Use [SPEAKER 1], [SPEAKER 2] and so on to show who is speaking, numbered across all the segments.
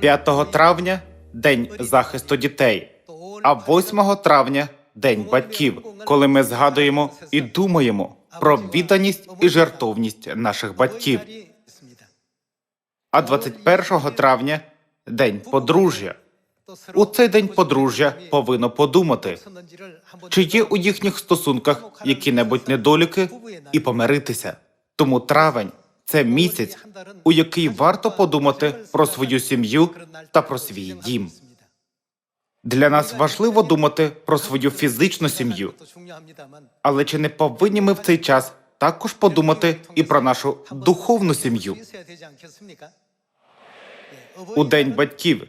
[SPEAKER 1] П'ятого травня День захисту дітей, а 8 травня День батьків, коли ми згадуємо і думаємо про відданість і жертовність наших батьків. А 21 травня День подружжя. У цей день подружжя повинно подумати, чи є у їхніх стосунках які-небудь недоліки, і помиритися. Тому травень це місяць, у який варто подумати про свою сім'ю та про свій дім. Для нас важливо думати про свою фізичну сім'ю, але чи не повинні ми в цей час також подумати і про нашу духовну сім'ю? У день батьків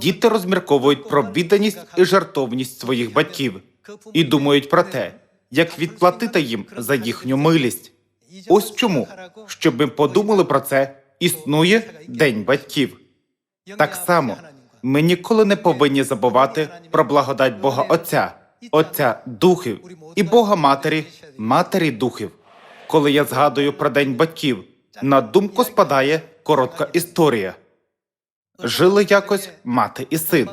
[SPEAKER 1] діти розмірковують про відданість і жертовність своїх батьків і думають про те, як відплатити їм за їхню милість. Ось чому, щоб ми подумали про це, існує День батьків. Так само ми ніколи не повинні забувати про благодать Бога Отця, Отця Духів і Бога Матері, Матері Духів. Коли я згадую про День батьків, на думку спадає коротка історія. Жили якось мати і син.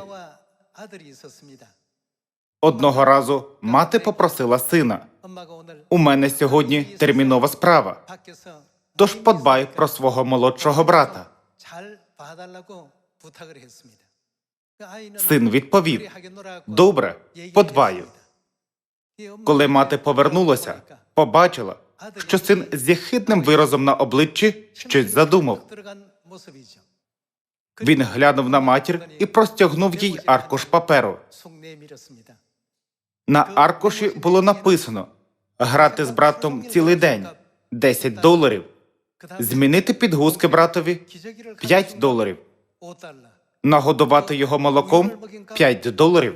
[SPEAKER 1] Одного разу мати попросила сина: у мене сьогодні термінова справа, тож подбай про свого молодшого брата. Син відповів: Добре, подбаю. Коли мати повернулася, побачила, що син з єхидним виразом на обличчі щось задумав. Він глянув на матір і простягнув їй аркуш паперу. На аркуші було написано грати з братом цілий день 10 доларів, змінити підгузки братові 5 доларів, нагодувати його молоком 5 доларів.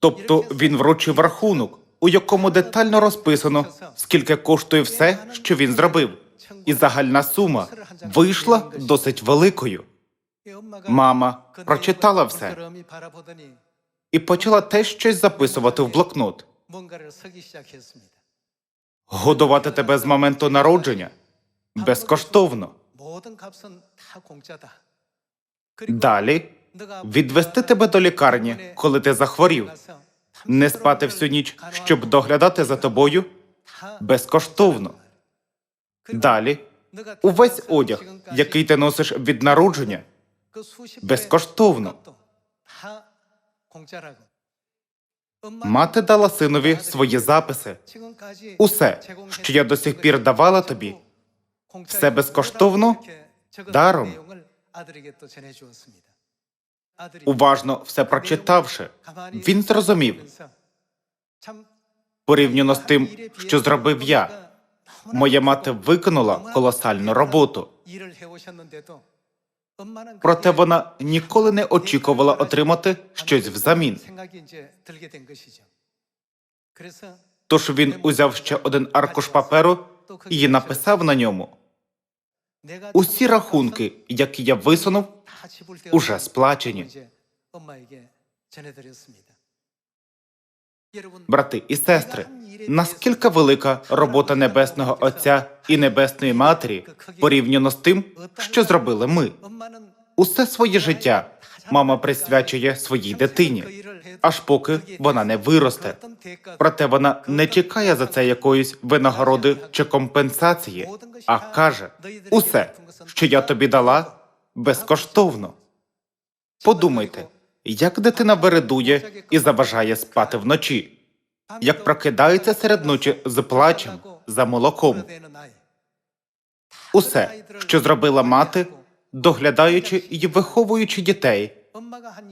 [SPEAKER 1] Тобто він вручив рахунок, у якому детально розписано, скільки коштує все, що він зробив, і загальна сума вийшла досить великою. Мама прочитала все і почала теж щось записувати в блокнот. Годувати тебе з моменту народження безкоштовно. Далі відвести тебе до лікарні, коли ти захворів, не спати всю ніч, щоб доглядати за тобою безкоштовно. Далі. Увесь одяг, який ти носиш від народження, безкоштовно. Мати дала синові свої записи. Усе, що я до сих пір давала тобі, все безкоштовно, даром. Уважно все прочитавши, він зрозумів, порівняно з тим, що зробив я, моя мати виконала колосальну роботу. Проте вона ніколи не очікувала отримати щось взамін. Тож він узяв ще один аркуш паперу і написав на ньому усі рахунки, які я висунув, уже сплачені. Брати і сестри, наскільки велика робота Небесного Отця і Небесної Матері порівняно з тим, що зробили ми? Усе своє життя мама присвячує своїй дитині, аж поки вона не виросте. Проте вона не чекає за це якоїсь винагороди чи компенсації, а каже: усе, що я тобі дала, безкоштовно. Подумайте, як дитина вередує і заважає спати вночі, як прокидається серед ночі з плачем за молоком. Усе, що зробила мати, доглядаючи і виховуючи дітей,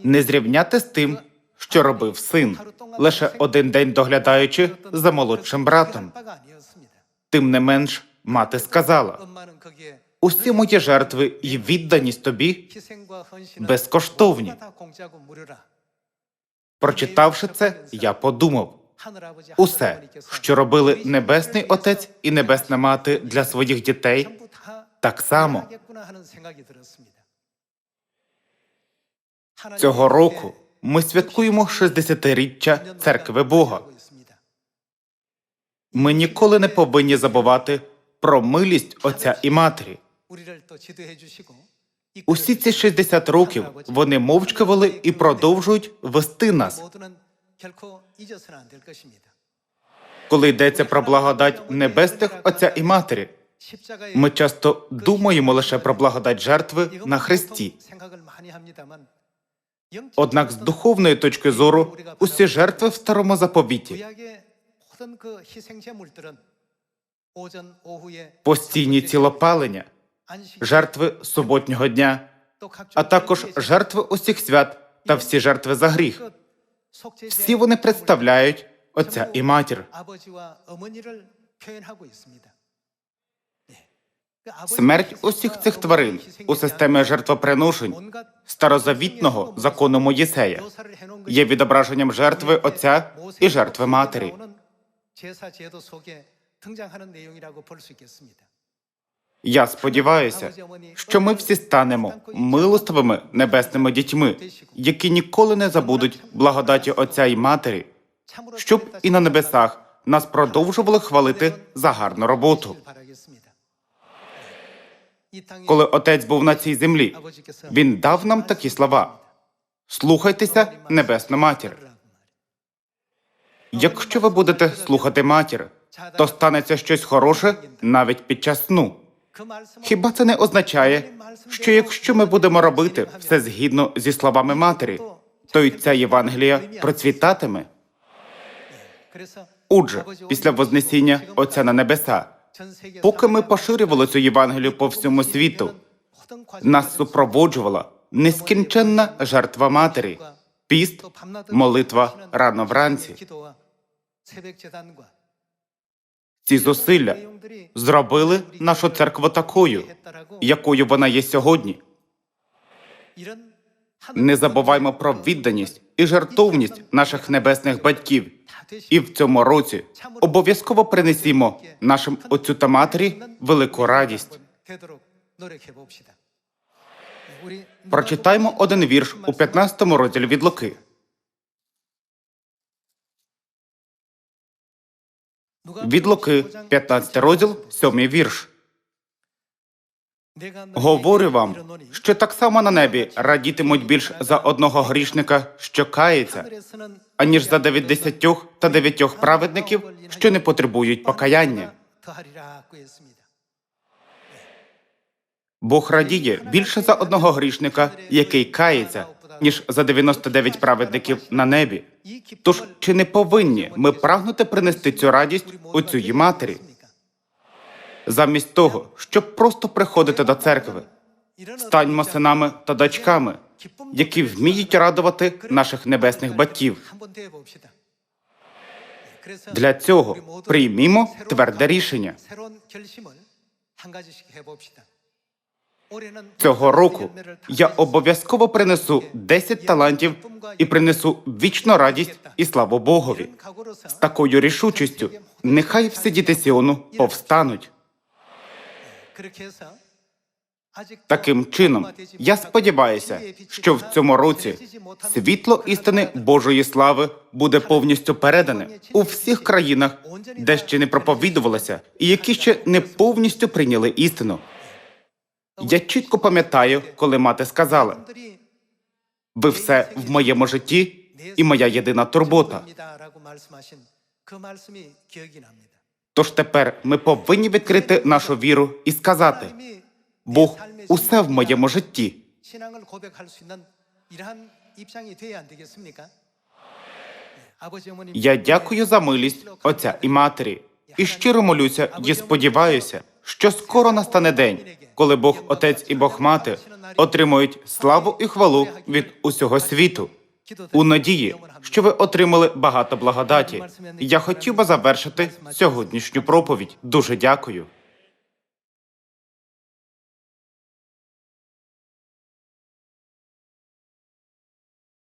[SPEAKER 1] не зрівняти з тим, що робив син, лише один день доглядаючи за молодшим братом. Тим не менш, мати сказала: усі мої жертви і відданість тобі безкоштовні. Прочитавши це, я подумав усе, що робили Небесний Отець і Небесна Мати для своїх дітей, так само. Цього року ми святкуємо 60-річчя церкви Бога. Ми ніколи не повинні забувати про милість Отця і Матері. Усі ці 60 років вони мовчки вели і продовжують вести нас. Коли йдеться про благодать небесних Отця і Матері, ми часто думаємо лише про благодать жертви на Христі. Однак з духовної точки зору усі жертви в старому заповіті, постійні цілопалення, жертви суботнього дня, а також жертви усіх свят та всі жертви за гріх. Всі вони представляють Отця і Матір. Смерть усіх цих тварин у системі жертвоприношень старозавітного закону Моїсея є відображенням жертви Отця і жертви Матері. Я сподіваюся, що ми всі станемо милостивими небесними дітьми, які ніколи не забудуть благодаті Отця і Матері, щоб і на небесах нас продовжували хвалити за гарну роботу. Коли отець був на цій землі, він дав нам такі слова: слухайтеся, небесна матір. Якщо ви будете слухати матір, то станеться щось хороше навіть під час сну. Хіба це не означає, що якщо ми будемо робити все згідно зі словами матері, то й ця Євангелія процвітатиме? Отже, після Вознесіння Отця на небеса, поки ми поширювали цю Євангелію по всьому світу, нас супроводжувала нескінченна жертва матері, піст, молитва рано вранці. Ці зусилля зробили нашу церкву такою, якою вона є сьогодні. Не забуваймо про відданість і жертовність наших небесних батьків. І в цьому році обов'язково принесімо нашим отцю та матері велику радість. Прочитаймо один вірш у 15 розділі від Луки. Від Луки, 15 розділ, 7 вірш. Говорю вам, що так само на небі радітимуть більш за одного грішника, що кається, аніж за дев'ятдесятьох та дев'ятьох праведників, що не потребують покаяння. Бог радіє більше за одного грішника, який кається, ніж за 99 праведників на небі. Тож чи не повинні ми прагнути принести цю радість у цій матері? Замість того, щоб просто приходити до церкви, станьмо синами та дочками, які вміють радувати наших небесних батьків. Для цього приймімо тверде рішення. Цього року я обов'язково принесу 10 талантів і принесу вічну радість і славу Богові. З такою рішучістю нехай всі діти Сіону повстануть. Таким чином, я сподіваюся, що в цьому році світло істини Божої слави буде повністю передане у всіх країнах, де ще не проповідувалося, і які ще не повністю прийняли істину. Я чітко пам'ятаю, коли мати сказала: ви все в моєму житті і моя єдина турбота. Тож тепер ми повинні відкрити нашу віру і сказати: Бог усе в моєму житті. Я дякую за милість Отця і Матері і щиро молюся і сподіваюся, що скоро настане день, коли Бог Отець і Бог Мати отримують славу і хвалу від усього світу. У надії, що ви отримали багато благодаті. Я хотів би завершити сьогоднішню проповідь. Дуже дякую.